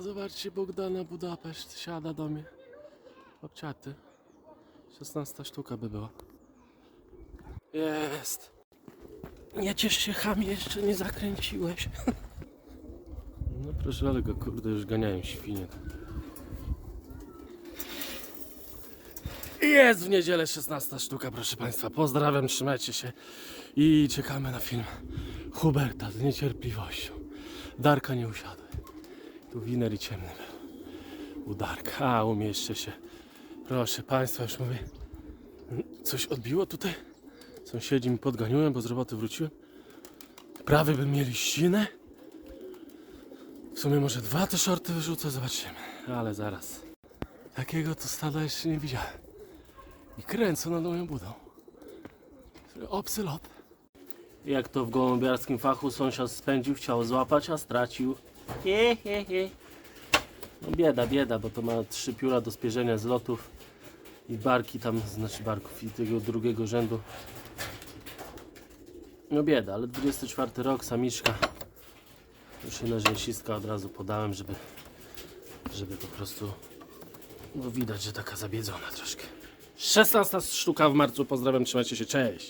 Zobaczcie, Bogdana Budapeszt siada do mnie. Obciaty. 16 sztuka by była. Jest. Nie ciesz się, chamie, jeszcze nie zakręciłeś. No proszę, ale go kurde już ganiają świnie. Jest w niedzielę 16 sztuka, proszę Państwa. Pozdrawiam, trzymajcie się i czekamy na film Huberta z niecierpliwością. Darka nie usiadły. Tu winer i ciemny był. U Darka, a umieszczę się. Proszę Państwa, już mówię. Coś odbiło tutaj? Sąsiedzi mi podganiują, bo z roboty wróciłem. Prawie by mieli ścinę. W sumie może dwa te shorty wyrzucę, zobaczymy. Ale zaraz. Takiego to stada jeszcze nie widziałem. I kręcą nad moją budą. Obcy lot. Jak to w gołębiarskim fachu sąsiad spędził, chciał złapać, a stracił. He, he, he. No bieda, bieda, bo to ma trzy pióra do spierzenia z lotów i barki tam, znaczy barków i tego drugiego rzędu. No bieda, ale 24 rok, samiczka. Na rzęsistka od razu podałem, żeby, żeby po prostu no widać, że taka zabiedzona troszkę. 16 sztuka w marcu, pozdrawiam, trzymajcie się, cześć!